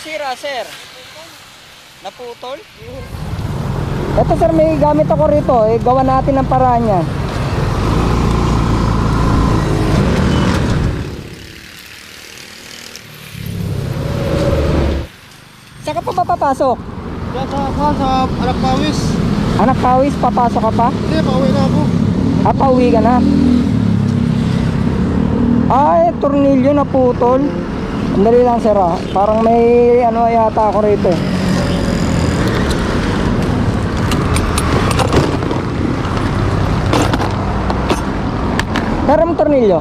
nagsira, sir? Naputol? Ito sir, may gamit ako rito. Eh, gawa natin ng paraan yan. Saan ka pa ba papasok? Diyan sa, sa, sa anak pawis. Anak Pawis, papasok ka pa? Hindi, pauwi na ako. Ah, pauwi ka na. Ay, tornilyo na putol. Andali lang sir ah. Parang may ano yata ako rito. eh. Ang tornilyo.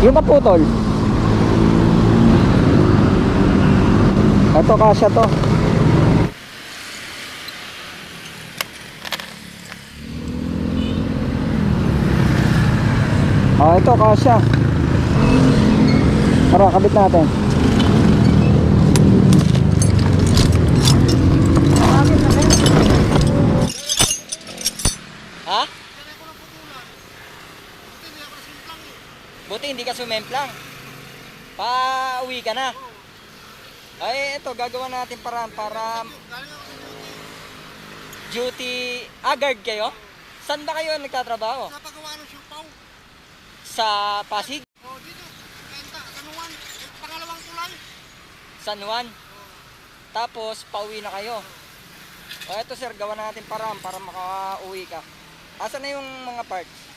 Yung kaputol. Ito kasya to. Oh, ito kasya. Tara, kabit natin. Ha? Buti hindi ka sumemplang. Pauwi ka na. Ay, ito, gagawa natin paraan para duty... Ah, guard kayo? Saan ba kayo nagtatrabaho? Sa Pasig? O, dito. Kenta, kanuwan. Pangalawang kulay. San Juan? Tapos, pauwi na kayo. O, eto sir, gawa natin paraan para makauwi ka. Asan na yung mga parts?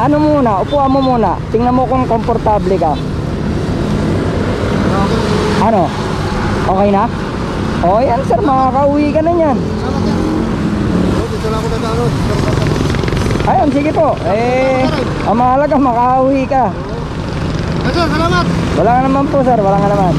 Ano muna, upuan mo muna. Tingnan mo kung komportable ka. Ano? Okay na? O yan sir, makakauwi ka na yan. Ayun, sige po. Eh, ang mahalaga, makauwi ka. Ito, salamat. Wala nga naman po sir, wala nga naman.